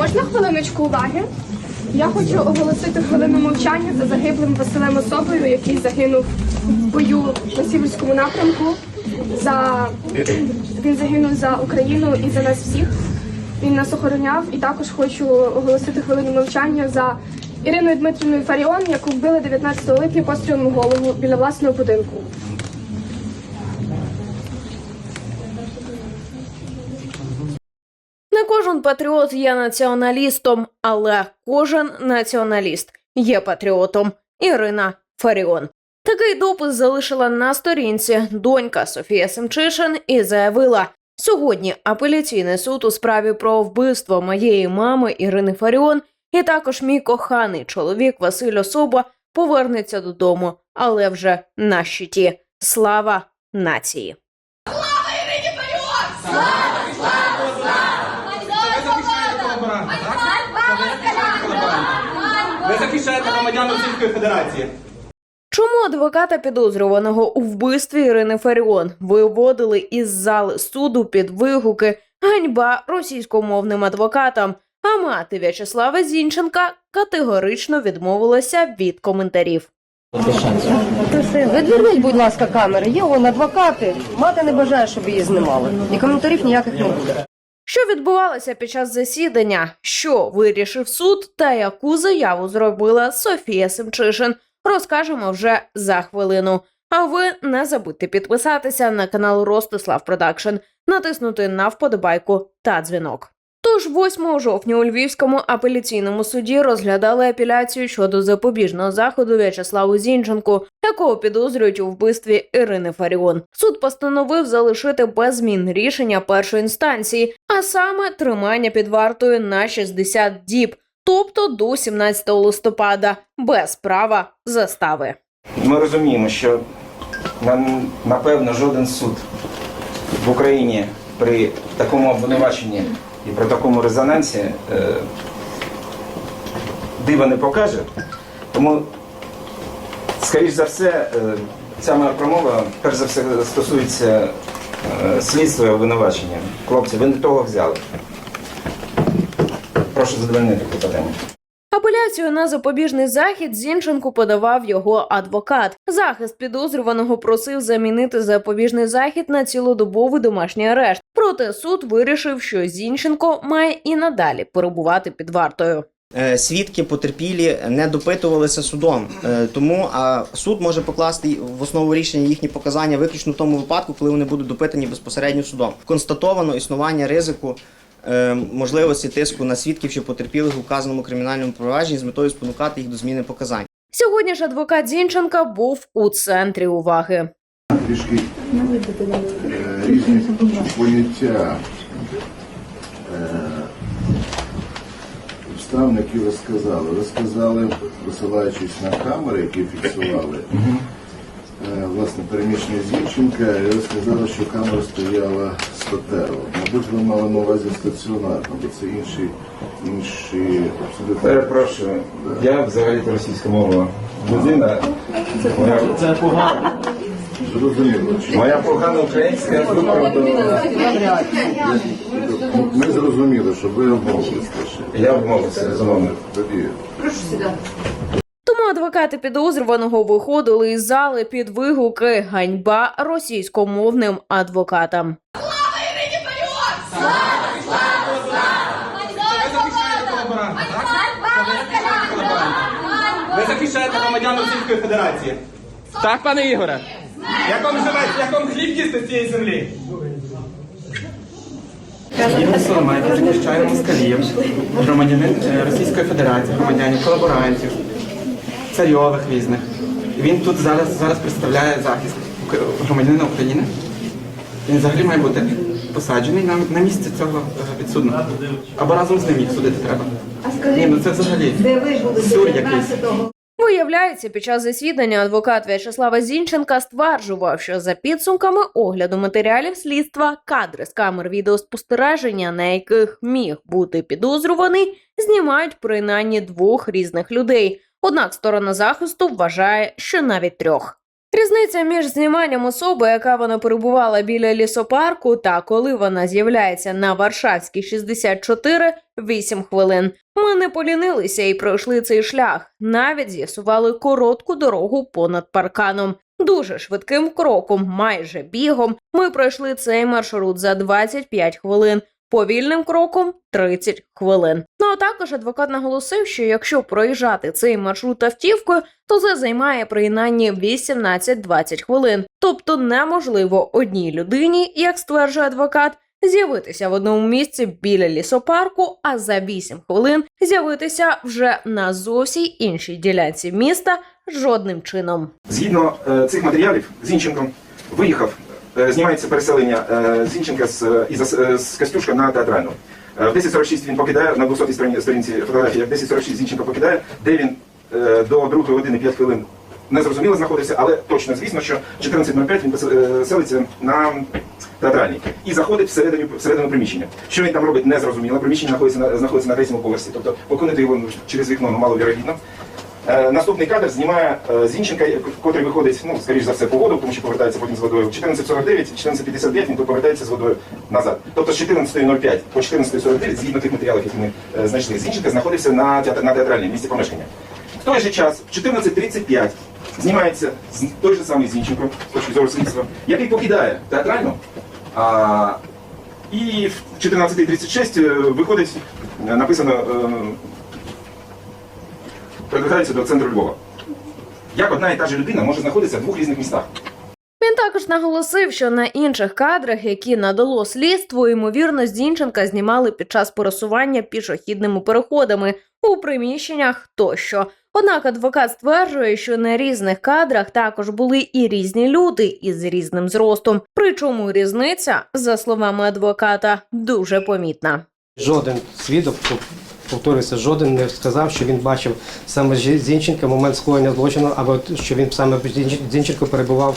Можна хвилиночку уваги? Я хочу оголосити хвилину мовчання за загиблим Василем Особою, який загинув в бою на Сіверському напрямку. За він загинув за Україну і за нас всіх. Він нас охороняв. І також хочу оголосити хвилину мовчання за Іриною Дмитрівною Фаріон, яку вбили 19 липня пострілом у голову біля власного будинку. Не кожен патріот є націоналістом, але кожен націоналіст є патріотом. Ірина Фаріон. Такий допис залишила на сторінці донька Софія Семчишин і заявила: сьогодні апеляційний суд у справі про вбивство моєї мами Ірини Фаріон і також мій коханий чоловік Василь Особа повернеться додому, але вже на щиті. Слава нації! Ви захищаєте громадян Російської Федерації. Чому адвоката підозрюваного у вбивстві Ірини Фаріон виводили із зали суду під вигуки ганьба російськомовним адвокатам? А мати В'ячеслава Зінченка категорично відмовилася від коментарів. Відверніть, будь ласка, камери. Є вон адвокати. Мати не бажає, щоб її знімали. І коментарів ніяких не буде. Що відбувалося під час засідання? Що вирішив суд та яку заяву зробила Софія Семчишин? Розкажемо вже за хвилину. А ви не забудьте підписатися на канал Ростислав Продакшн, натиснути на вподобайку та дзвінок. Тож 8 жовтня у Львівському апеляційному суді розглядали апеляцію щодо запобіжного заходу В'ячеславу Зінченку, якого підозрюють у вбивстві Ірини Фаріон. Суд постановив залишити без змін рішення першої інстанції, а саме тримання під вартою на 60 діб, тобто до 17 листопада, без права застави. Ми розуміємо, що напевно жоден суд в Україні при такому обвинуваченні і при такому резонансі е, дива не покаже. Тому, скоріш за все, е, ця моя промова перш за все стосується е, слідства і обвинувачення. Хлопці, ви не того взяли. Прошу задовольнити питання. Апеляцію на запобіжний захід Зінченку подавав його адвокат. Захист підозрюваного просив замінити запобіжний захід на цілодобовий домашній арешт. Проте суд вирішив, що Зінченко має і надалі перебувати під вартою. Е, Свідки потерпілі не допитувалися судом, Е, тому а, суд може покласти в основу рішення їхні показання виключно в тому випадку, коли вони будуть допитані безпосередньо судом. Констатовано існування ризику е, можливості тиску на свідків чи потерпілих у вказаному кримінальному провадженні з метою спонукати їх до зміни показань. Сьогодні ж адвокат Зінченка був у центрі уваги. Різні поняття е, обставин, які ви сказали. Ви сказали, посилаючись на камери, які фіксували е, власне переміщення Зінченка, і ви сказали, що камера стояла статеро. Мабуть, ви мали на увазі стаціонарно, бо це інші, інші абсолютно. Перепрошую, я взагалі російська мова людина. Моя, Зрозуміло. моя погана українська виправдала. Ми зрозуміли, що ви обмовилися. Я вмовився, безумовно. Тоді Тому адвокати підозрюваного виходили із зали під вигуки ганьба російськомовним адвокатам. Ви захищаєте громадян Російської Федерації. Так, пане Ігоре? Як вам живеться, як вам хліб їсти з цієї землі? Ігор Соломейко захищає москалів, громадянин е, Російської Федерації, громадянів, колаборантів, царьових різних. Він тут зараз, зараз представляє захист ук- громадянина України. Він взагалі має бути посаджений на, на місце цього е, підсудного. Або разом з ним їх судити треба. Ні, ну це взагалі сюр якийсь. Виявляється, під час засідання адвокат В'ячеслава Зінченка стверджував, що за підсумками огляду матеріалів слідства кадри з камер відеоспостереження, на яких міг бути підозрюваний, знімають принаймні двох різних людей. Однак сторона захисту вважає, що навіть трьох. Різниця між зніманням особи, яка вона перебувала біля лісопарку, та коли вона з'являється на Варшавській 64 – 8 хвилин. Ми не полінилися і пройшли цей шлях. Навіть з'ясували коротку дорогу понад парканом. Дуже швидким кроком, майже бігом, ми пройшли цей маршрут за 25 хвилин. Повільним кроком 30 хвилин. Ну а також адвокат наголосив, що якщо проїжджати цей маршрут автівкою, то це займає принаймні 18-20 хвилин. Тобто неможливо одній людині, як стверджує адвокат, з'явитися в одному місці біля лісопарку, а за 8 хвилин з'явитися вже на зовсім іншій ділянці міста жодним чином. Згідно е, цих матеріалів, Зінченко виїхав, знімається переселення е, Зінченка з, е, е, з Костюшка на театральну. Е, в 10.46 він покидає, на 200 сторін- сторінці фотографії, в 10.46 Зінченко покидає, де він е, до 2 години 5 хвилин незрозуміло знаходився, але точно звісно, що 14.05 він е, селиться на театральній і заходить всередину, всередину приміщення. Що він там робить, незрозуміло. Приміщення знаходиться на, знаходиться на третьому поверсі, тобто покинути його через вікно ну, маловірогідно. Е, Наступний кадр знімає е, Зінченка, котрий виходить, ну, скоріш за все, по воду, тому що повертається потім з водою. В 14.49, 14.55 він повертається з водою назад. Тобто з 14.05 по 14.49, згідно тих матеріалів, які ми е, знайшли, Зінченка знаходився на, на театральній місці помешкання. В той же час, в 14.35, знімається той же самий Зінченко, з точки зору слідства, який покидає театральну, а, і в 14.36 е, виходить, е, написано, е, до центру Львова. Як одна і та ж людина може знаходитися в двох різних містах? Він також наголосив, що на інших кадрах, які надало слідство, ймовірно, Зінченка знімали під час пересування пішохідними переходами у приміщеннях тощо. Однак адвокат стверджує, що на різних кадрах також були і різні люди із різним зростом. Причому різниця, за словами адвоката, дуже помітна. Жоден свідок, повторюся, жоден не сказав, що він бачив саме Зі- Зінченка момент скоєння злочину, або що він саме Зінченко перебував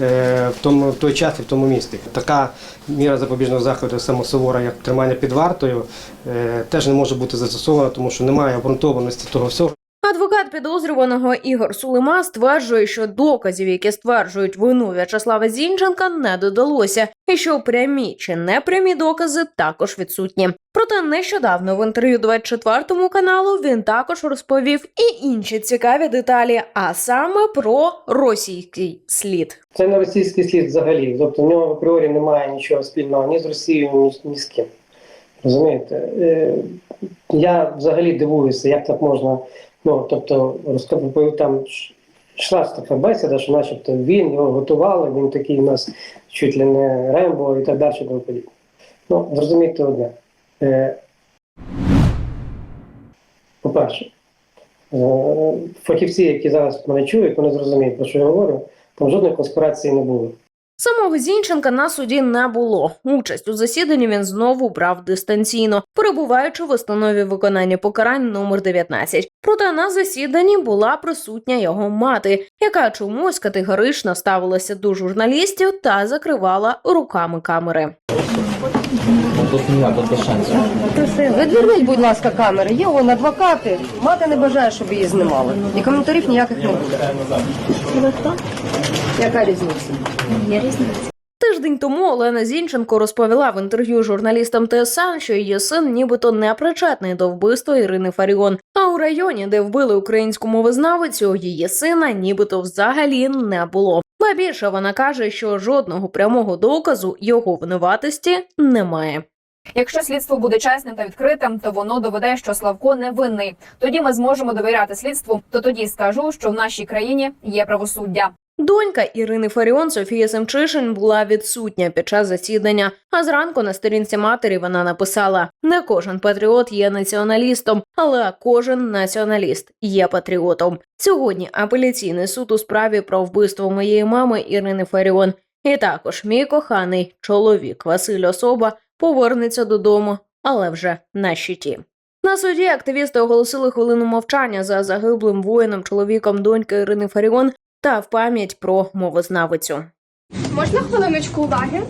е, в тому в той час і в тому місті. Така міра запобіжного заходу самосувора, як тримання під вартою, е, теж не може бути застосована, тому що немає обґрунтованості того всього. Адвокат підозрюваного Ігор Сулима стверджує, що доказів, які стверджують вину В'ячеслава Зінченка, не додалося, і що прямі чи непрямі докази також відсутні. Проте нещодавно в інтерв'ю 24 каналу він також розповів і інші цікаві деталі, а саме про російський слід. Це не російський слід взагалі. Тобто в нього в апріорі немає нічого спільного ні з Росією, ні, ні з ким. Розумієте? Е, я взагалі дивуюся, як так можна. Ну, тобто, розказ- там йшла така бесіда, що начебто він його готували, він такий у нас чуть ли не Рембо і так далі. тому подібне. Ну, зрозумійте одне. Е, по-перше, е, фахівці, які зараз мене чують, вони зрозуміють, про що я говорю. Там жодної конспірації не було. Самого Зінченка на суді не було. Участь у засіданні він знову брав дистанційно, перебуваючи в установі виконання покарань номер 19. Проте на засіданні була присутня його мати, яка чомусь категорично ставилася до журналістів та закривала руками камери. Відверніть, будь ласка, камери. Є вон адвокати. Мати не бажає, щоб її знімали. І коментарів ніяких не буде. Яка різниця? Тиждень тому Олена Зінченко розповіла в інтерв'ю журналістам ТСН, що її син нібито не причетний до вбивства Ірини Фаріон. А у районі, де вбили українську мовознавицю, її сина нібито взагалі не було. Ба більше вона каже, що жодного прямого доказу його винуватості немає. Якщо слідство буде чесним та відкритим, то воно доведе, що Славко невинний. Тоді ми зможемо довіряти слідству. То тоді скажу, що в нашій країні є правосуддя. Донька Ірини Фаріон Софія Семчишин була відсутня під час засідання. А зранку на сторінці матері вона написала: не кожен патріот є націоналістом, але кожен націоналіст є патріотом. Сьогодні апеляційний суд у справі про вбивство моєї мами Ірини Фаріон. І також мій коханий чоловік Василь Особа повернеться додому, але вже на щиті. На суді активісти оголосили хвилину мовчання за загиблим воїном чоловіком доньки Ірини Фаріон та в пам'ять про мовознавицю. Можна хвилиночку уваги?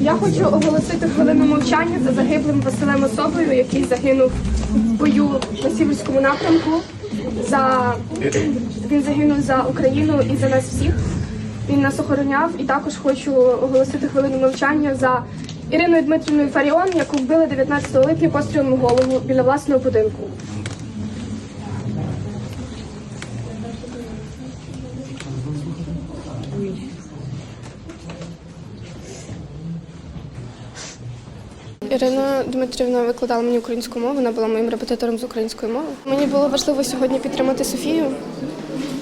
Я хочу оголосити хвилину мовчання за загиблим Василем Особою, який загинув в бою на Сіверському напрямку. За він загинув за Україну і за нас всіх. Він нас охороняв. І також хочу оголосити хвилину мовчання за Іриною Дмитрівною Фаріон, яку вбили 19 липня пострілом у голову біля власного будинку. Ірина Дмитрівна викладала мені українську мову, вона була моїм репетитором з української мови. Мені було важливо сьогодні підтримати Софію,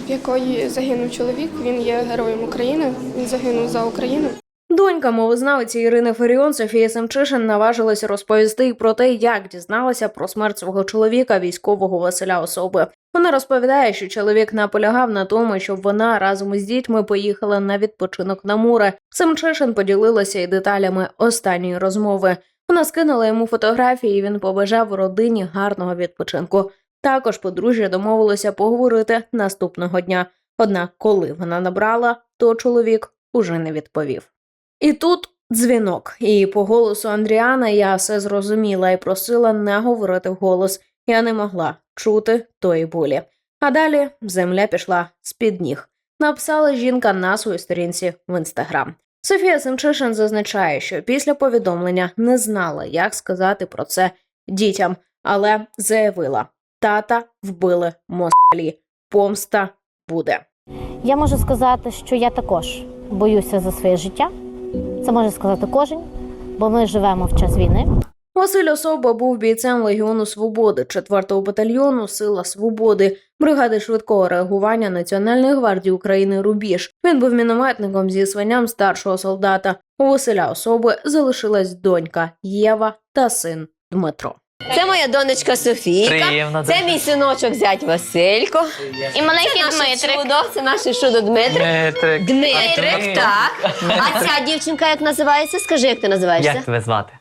в якої загинув чоловік. Він є героєм України. Він загинув за Україну. Донька мовознавиці Ірини Феріон Софія Семчишин наважилася розповісти й про те, як дізналася про смерть свого чоловіка, військового Василя Особи. Вона розповідає, що чоловік наполягав на тому, щоб вона разом із дітьми поїхала на відпочинок на море. Семчишин поділилася й деталями останньої розмови. Вона скинула йому фотографії, і він побажав родині гарного відпочинку. Також подружжя домовилося поговорити наступного дня. Однак, коли вона набрала, то чоловік уже не відповів. І тут дзвінок, і по голосу Андріана я все зрозуміла і просила не говорити вголос. Я не могла чути тої болі. А далі земля пішла з-під ніг. Написала жінка на своїй сторінці в інстаграм. Софія Семчишин зазначає, що після повідомлення не знала, як сказати про це дітям, але заявила: тата вбили москалі. Помста буде. Я можу сказати, що я також боюся за своє життя. Це може сказати кожен, бо ми живемо в час війни. Василь Особа був бійцем Легіону Свободи, 4-го батальйону Сила Свободи, бригади швидкого реагування Національної гвардії України Рубіж. Він був мінометником зі званням старшого солдата. У Василя Особи залишилась донька Єва та син Дмитро. Це моя донечка Софійка. Приємно. Це мій синочок зять Василько. І маленький Це наше чудо, це наш чудо Дмитрик. Дмитрик. Дмитрик, так. А ця дівчинка як називається? Скажи, як ти називаєшся? Як тебе звати?